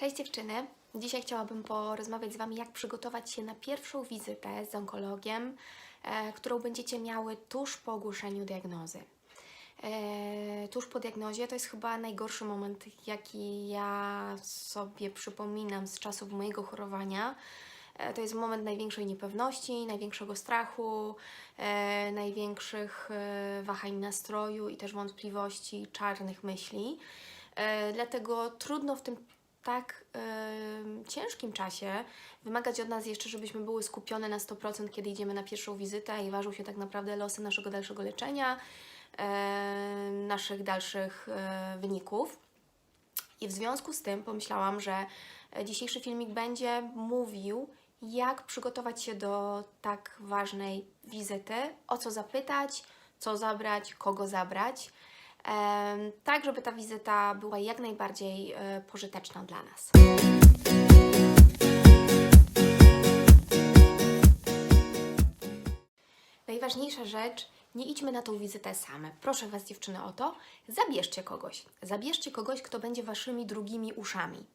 Cześć dziewczyny! Dzisiaj chciałabym porozmawiać z Wami, jak przygotować się na pierwszą wizytę z onkologiem, e, którą będziecie miały tuż po ogłoszeniu diagnozy. E, tuż po diagnozie to jest chyba najgorszy moment, jaki ja sobie przypominam z czasów mojego chorowania. E, to jest moment największej niepewności, największego strachu, e, największych e, wahań nastroju i też wątpliwości, czarnych myśli. E, dlatego trudno w tym tak e, ciężkim czasie wymagać od nas jeszcze, żebyśmy były skupione na 100%, kiedy idziemy na pierwszą wizytę i ważą się tak naprawdę losy naszego dalszego leczenia, e, naszych dalszych e, wyników. I w związku z tym pomyślałam, że dzisiejszy filmik będzie mówił, jak przygotować się do tak ważnej wizyty, o co zapytać, co zabrać, kogo zabrać, tak żeby ta wizyta była jak najbardziej e, pożyteczna dla nas. Najważniejsza rzecz, nie idźmy na tą wizytę same. Proszę Was, dziewczyny, o to, zabierzcie kogoś. Zabierzcie kogoś, kto będzie Waszymi drugimi uszami.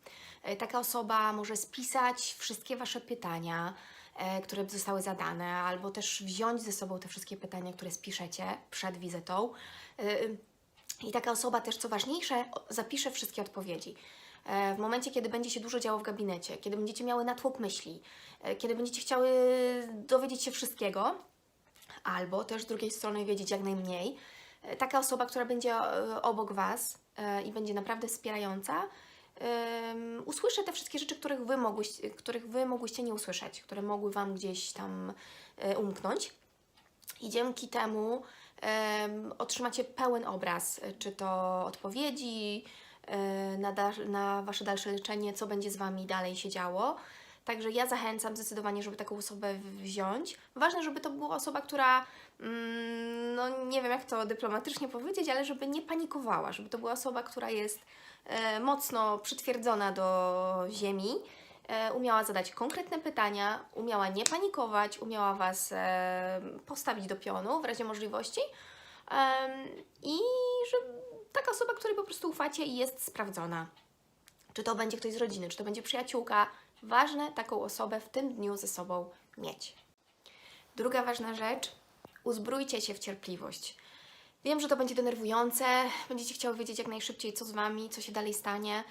E, Taka osoba może spisać wszystkie Wasze pytania, e, które zostały zadane, albo też wziąć ze sobą te wszystkie pytania, które spiszecie przed wizytą. I taka osoba też, co ważniejsze, zapisze wszystkie odpowiedzi. E, W momencie, kiedy będzie się dużo działo w gabinecie, kiedy będziecie miały natłok myśli, e, kiedy będziecie chciały dowiedzieć się wszystkiego, albo też z drugiej strony wiedzieć jak najmniej. E, Taka osoba, która będzie obok Was i będzie naprawdę wspierająca, em, usłyszy te wszystkie rzeczy, których wy, mogłyście, których wy mogłyście nie usłyszeć, które mogły Wam gdzieś tam umknąć. I dzięki temu em, otrzymacie pełen obraz, e, czy to odpowiedzi e, na, na Wasze dalsze leczenie, co będzie z Wami dalej się działo. Także ja zachęcam zdecydowanie, żeby taką osobę wziąć. Ważne, żeby to była osoba, która, mm, no nie wiem jak to dyplomatycznie powiedzieć, ale żeby nie panikowała, żeby to była osoba, która jest e, mocno przytwierdzona do ziemi, umiała zadać konkretne pytania, umiała nie panikować, umiała Was e, postawić do pionu w razie możliwości i że taka osoba, której po prostu ufacie i jest sprawdzona. Czy to będzie ktoś z rodziny, czy to będzie przyjaciółka, ważne taką osobę w tym dniu ze sobą mieć. Druga ważna rzecz, uzbrójcie się w cierpliwość. Wiem, że to będzie denerwujące, będziecie chciały wiedzieć jak najszybciej, co z Wami, co się dalej stanie,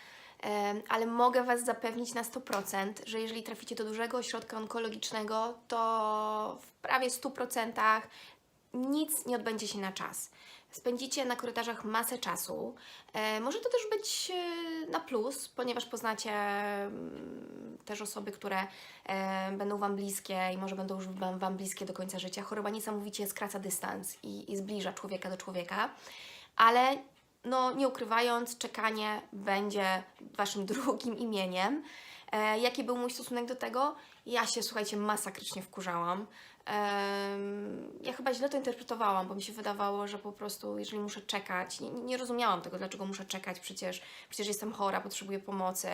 ale mogę Was zapewnić na 100%, że jeżeli traficie do dużego ośrodka onkologicznego, to w prawie 100% nic nie odbędzie się na czas. Spędzicie na korytarzach masę czasu. Może to też być e, na plus, ponieważ poznacie mm, też osoby, które będą Wam bliskie i może będą już wam bliskie do końca życia. Choroba niesamowicie skraca dystans i, i zbliża człowieka do człowieka, ale no, nie ukrywając, czekanie będzie Waszym drugim imieniem. E, jaki był mój stosunek do tego? Ja się, słuchajcie, masakrycznie wkurzałam. Em, ja chyba źle to interpretowałam, bo mi się wydawało, że po prostu, jeżeli muszę czekać, nie, nie rozumiałam tego, dlaczego muszę czekać, przecież, przecież jestem chora, potrzebuję pomocy.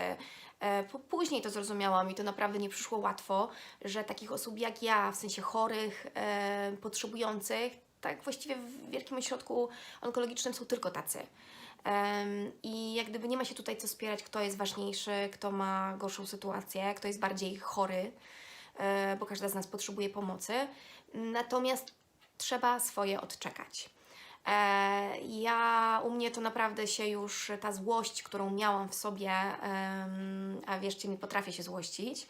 E, po, później to zrozumiałam i to naprawdę nie przyszło łatwo, że takich osób jak ja, w sensie chorych, e, potrzebujących, tak właściwie w wielkim ośrodku onkologicznym są tylko tacy. Em, I jak gdyby nie ma się tutaj co spierać, kto jest ważniejszy, kto ma gorszą sytuację, kto jest bardziej chory, e, bo każda z nas potrzebuje pomocy. Natomiast trzeba swoje odczekać. E, Ja, u mnie to naprawdę się już ta złość, którą miałam w sobie, a wierzcie mi, potrafię się złościć,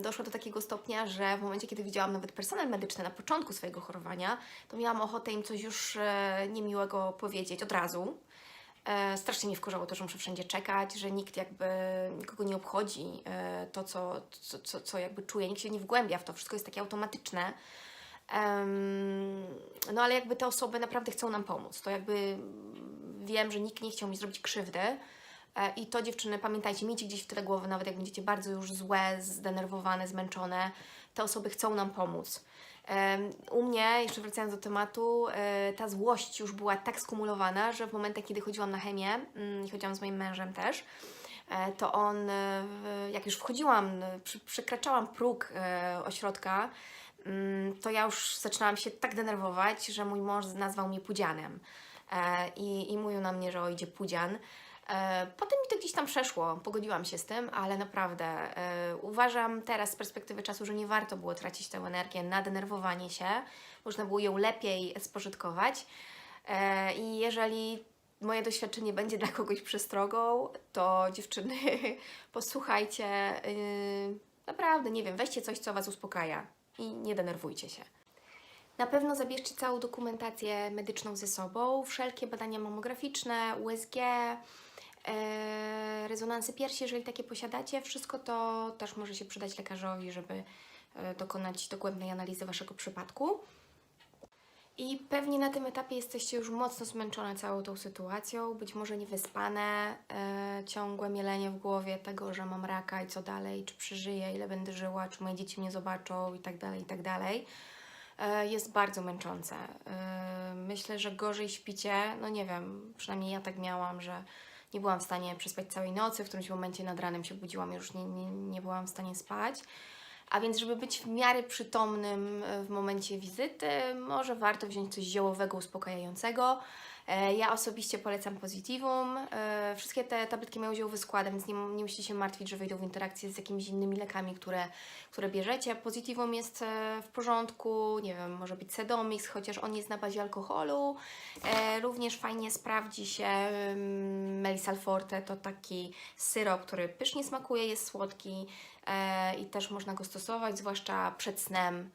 doszło do takiego stopnia, że w momencie, kiedy widziałam nawet personel medyczny na początku swojego chorowania, to miałam ochotę im coś już e, niemiłego powiedzieć od razu. E, strasznie mnie wkurzało to, że muszę wszędzie czekać, że nikt jakby, nikogo nie obchodzi e, to, co, co, co, jakby czuje, nikt się nie wgłębia w to, wszystko jest takie automatyczne. No ale jakby te osoby naprawdę chcą nam pomóc, to jakby wiem, że nikt nie chciał mi zrobić krzywdy i to dziewczyny, pamiętajcie, miejcie gdzieś w tyle głowy, nawet jak będziecie bardzo już złe, zdenerwowane, zmęczone, te osoby chcą nam pomóc. U mnie, jeszcze wracając do tematu, e, ta złość już była tak skumulowana, że w momentach, kiedy chodziłam na chemię, mm, i chodziłam z moim mężem też, e, to on, e, jak już wchodziłam, e, przekraczałam próg e, ośrodka, mm, to ja już zaczynałam się tak denerwować, że mój mąż nazwał mnie pudzianem. E, I, I mówił na mnie, że o, idzie pudzian. E, Potem mi to gdzieś tam przeszło, pogodziłam się z tym, ale naprawdę e, uważam teraz z perspektywy czasu, że nie warto było tracić tę energię na denerwowanie się. Można było ją lepiej spożytkować. E, I jeżeli moje doświadczenie będzie dla kogoś przestrogą, to dziewczyny, posłuchajcie. Yy, naprawdę, nie wiem, weźcie coś, co Was uspokaja i nie denerwujcie się. Na pewno zabierzcie całą dokumentację medyczną ze sobą, wszelkie badania mammograficzne, USG, rezonansy piersi, jeżeli takie posiadacie. Wszystko to też może się przydać lekarzowi, żeby e, dokonać dogłębnej analizy Waszego przypadku. I pewnie na tym etapie jesteście już mocno zmęczone całą tą sytuacją, być może niewyspane, e, ciągłe mielenie w głowie tego, że mam raka i co dalej, czy przeżyję, ile będę żyła, czy moje dzieci mnie zobaczą i tak dalej, i tak dalej. E, jest bardzo męczące. E, myślę, że gorzej śpicie, no nie wiem, przynajmniej ja tak miałam, że nie byłam w stanie przespać całej nocy, w którymś momencie nad ranem się budziłam, już nie, nie, nie byłam w stanie spać. A więc, żeby być w miarę przytomnym e, w momencie wizyty, może warto wziąć coś ziołowego, uspokajającego. E, Ja osobiście polecam Positivum. E, Wszystkie te tabletki mają ziołowy skład, więc nie, nie musicie się martwić, że wejdą w interakcję z jakimiś innymi lekami, które, które bierzecie. Positivum jest e, w porządku, nie wiem, może być Sedomix, chociaż on jest na bazie alkoholu. Również fajnie sprawdzi się Melisal Forte, to taki syrop, który pysznie smakuje, jest słodki i też można go stosować, zwłaszcza przed snem.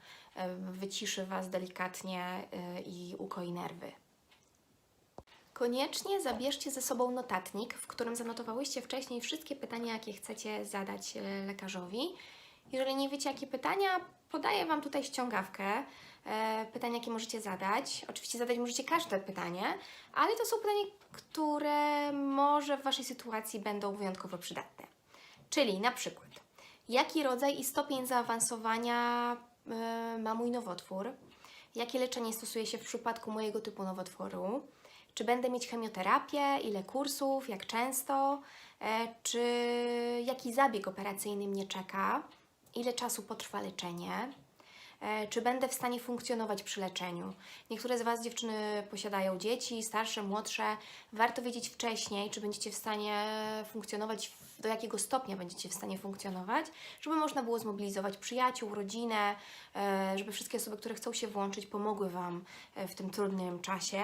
Wyciszy Was delikatnie i ukoi nerwy. Koniecznie zabierzcie ze sobą notatnik, w którym zanotowałyście wcześniej wszystkie pytania, jakie chcecie zadać e, lekarzowi. Jeżeli nie wiecie, jakie pytania, podaję Wam tutaj ściągawkę. e, Pytania, jakie możecie zadać. Oczywiście zadać możecie każde pytanie, ale to są pytania, które może w Waszej sytuacji będą wyjątkowo przydatne. Czyli na przykład, jaki rodzaj i stopień zaawansowania e, ma mój nowotwór? Jakie leczenie stosuje się w przypadku mojego typu nowotworu? Czy będę mieć chemioterapię? Ile kursów? Jak często? E, Czy jaki zabieg operacyjny mnie czeka? Ile czasu potrwa leczenie? E, Czy będę w stanie funkcjonować przy leczeniu? Niektóre z Was, dziewczyny, posiadają dzieci, starsze, młodsze. Warto wiedzieć wcześniej, czy będziecie w stanie funkcjonować, do jakiego stopnia będziecie w stanie funkcjonować, żeby można było zmobilizować przyjaciół, rodzinę, e, żeby wszystkie osoby, które chcą się włączyć, pomogły Wam w tym trudnym czasie.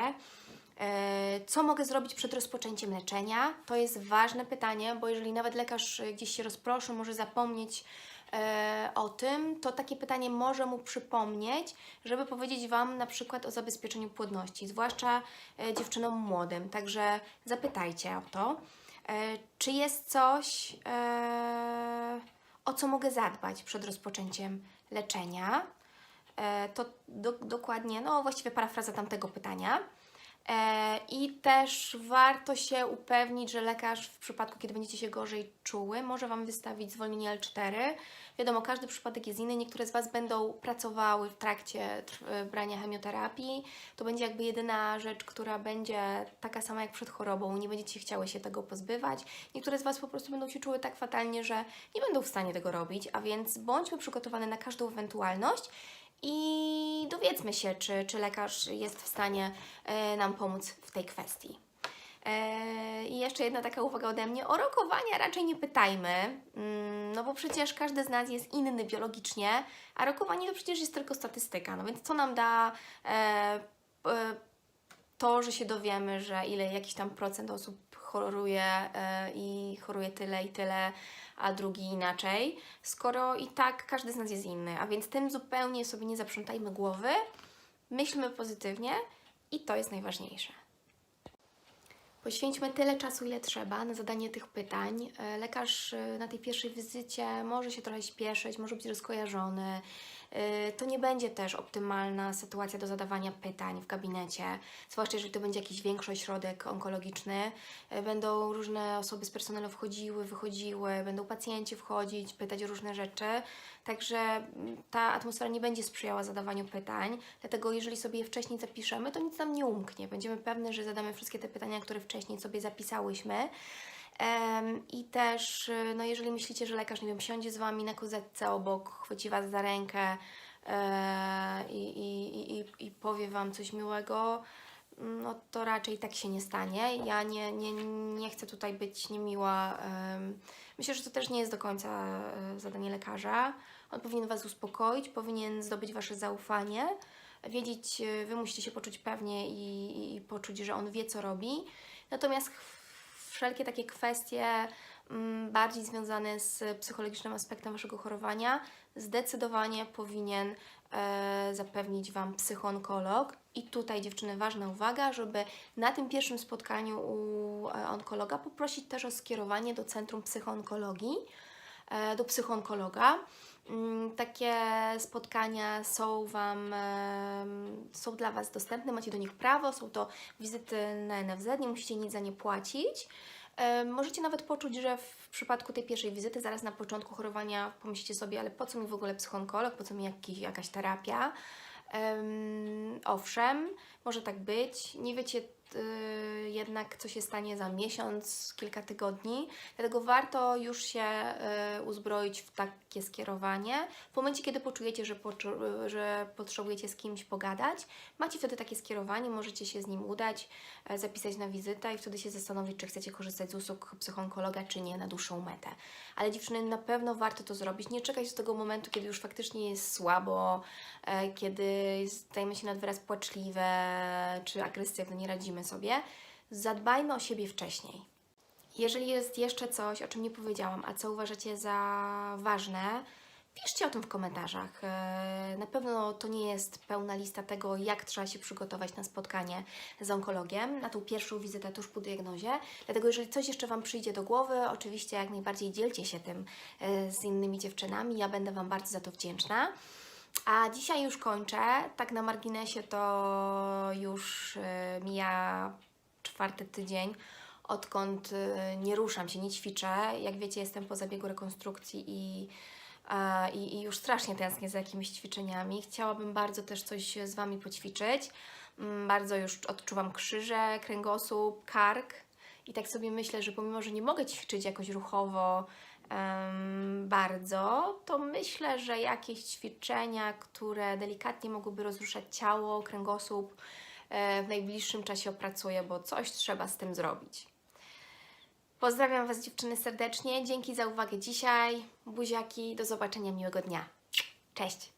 E, Co mogę zrobić przed rozpoczęciem leczenia? To jest ważne pytanie, bo jeżeli nawet lekarz e, gdzieś się rozproszy, może zapomnieć e, o tym, to takie pytanie może mu przypomnieć, żeby powiedzieć Wam na przykład o zabezpieczeniu płodności, zwłaszcza dziewczynom młodym. Także zapytajcie o to. Czy jest coś, o co mogę zadbać przed rozpoczęciem leczenia? To do, dokładnie, no właściwie parafraza tamtego pytania. E, I też warto się upewnić, że lekarz w przypadku, kiedy będziecie się gorzej czuły, może Wam wystawić zwolnienie L4. Wiadomo, każdy przypadek jest inny. Niektóre z Was będą pracowały w trakcie tr- e, brania chemioterapii. To będzie jakby jedyna rzecz, która będzie taka sama jak przed chorobą. Nie będziecie chciały się tego pozbywać. Niektóre z Was po prostu będą się czuły tak fatalnie, że nie będą w stanie tego robić, a więc bądźmy przygotowane na każdą ewentualność i dowiedzmy się, czy, czy lekarz jest w stanie e, nam pomóc w tej kwestii. E, I jeszcze jedna taka uwaga ode mnie. O rokowania raczej nie pytajmy, mm, no bo przecież każdy z nas jest inny biologicznie, a rokowanie to przecież jest tylko statystyka. No więc co nam da e, to, że się dowiemy, że ile jakiś tam procent osób choruje e, i choruje tyle i tyle, a drugi inaczej, skoro i tak każdy z nas jest inny, a więc tym zupełnie sobie nie zaprzątajmy głowy, myślmy pozytywnie i to jest najważniejsze. Poświęćmy tyle czasu, ile trzeba na zadanie tych pytań. E, Lekarz e, na tej pierwszej wizycie może się trochę śpieszyć, może być rozkojarzony. E, To nie będzie też optymalna sytuacja do zadawania pytań w gabinecie, zwłaszcza jeżeli to będzie jakiś większy ośrodek onkologiczny. E, Będą różne osoby z personelu wchodziły, wychodziły, będą pacjenci wchodzić, pytać o różne rzeczy. Także mm, ta atmosfera nie będzie sprzyjała zadawaniu pytań, dlatego jeżeli sobie je wcześniej zapiszemy, to nic nam nie umknie. Będziemy pewne, że zadamy wszystkie te pytania, które wcześniej sobie zapisałyśmy. I też, y, no jeżeli myślicie, że lekarz, nie wiem, siądzie z Wami na kozetce obok, chwyci Was za rękę e, i, i, i, i powie Wam coś miłego, no to raczej tak się nie stanie. Ja nie, nie, nie chcę tutaj być niemiła. em, Myślę, że to też nie jest do końca e, zadanie lekarza. On powinien Was uspokoić, powinien zdobyć Wasze zaufanie, wiedzieć, e, Wy musicie się poczuć pewnie i, i poczuć, że On wie, co robi. Natomiast wszelkie takie kwestie mm, bardziej związane z psychologicznym aspektem Waszego chorowania zdecydowanie powinien e, zapewnić Wam psychoonkolog. I tutaj dziewczyny, ważna uwaga, żeby na tym pierwszym spotkaniu u e, onkologa poprosić też o skierowanie do Centrum Psychoonkologii, e, do psychoonkologa. Mm, Takie spotkania są Wam, są dla Was dostępne, macie do nich prawo, są to wizyty na NFZ, nie musicie nic za nie płacić. Możecie nawet poczuć, że w przypadku tej pierwszej wizyty, zaraz na początku chorowania, pomyślicie sobie, ale po co mi w ogóle psychoonkolog, po co mi jakiś, jakaś terapia? Em, owszem, może tak być. Nie wiecie y, jednak, co się stanie za miesiąc, kilka tygodni, dlatego warto już się y, uzbroić w takie skierowanie. W momencie, kiedy poczujecie, że, poczu- że potrzebujecie z kimś pogadać, macie wtedy takie skierowanie, możecie się z nim udać, e, zapisać na wizytę i wtedy się zastanowić, czy chcecie korzystać z usług psychoonkologa, czy nie na dłuższą metę. Ale dziewczyny, na pewno warto to zrobić. Nie czekać do tego momentu, kiedy już faktycznie jest słabo, e, kiedy stajemy się nad wyraz płaczliwe czy agresywne, nie radzimy sobie. Zadbajmy o siebie wcześniej. Jeżeli jest jeszcze coś, o czym nie powiedziałam, a co uważacie za ważne, piszcie o tym w komentarzach. E, Na pewno to nie jest pełna lista tego, jak trzeba się przygotować na spotkanie z onkologiem, na tą pierwszą wizytę tuż po diagnozie. Dlatego, jeżeli coś jeszcze Wam przyjdzie do głowy, oczywiście jak najbardziej dzielcie się tym e, z innymi dziewczynami. Ja będę Wam bardzo za to wdzięczna. A dzisiaj już kończę. Tak na marginesie to już e, mija czwarty tydzień, odkąd e, nie ruszam się, nie ćwiczę. Jak wiecie, jestem po zabiegu rekonstrukcji i, i, i już strasznie tęsknię za jakimiś ćwiczeniami. Chciałabym bardzo też coś z Wami poćwiczyć. Mm, Bardzo już odczuwam krzyże, kręgosłup, kark. I tak sobie myślę, że pomimo, że nie mogę ćwiczyć jakoś ruchowo bardzo, to myślę, że jakieś ćwiczenia, które delikatnie mogłyby rozruszać ciało, kręgosłup, e, w najbliższym czasie opracuję, bo coś trzeba z tym zrobić. Pozdrawiam Was dziewczyny serdecznie. Dzięki za uwagę dzisiaj. Buziaki, do zobaczenia, miłego dnia. Cześć!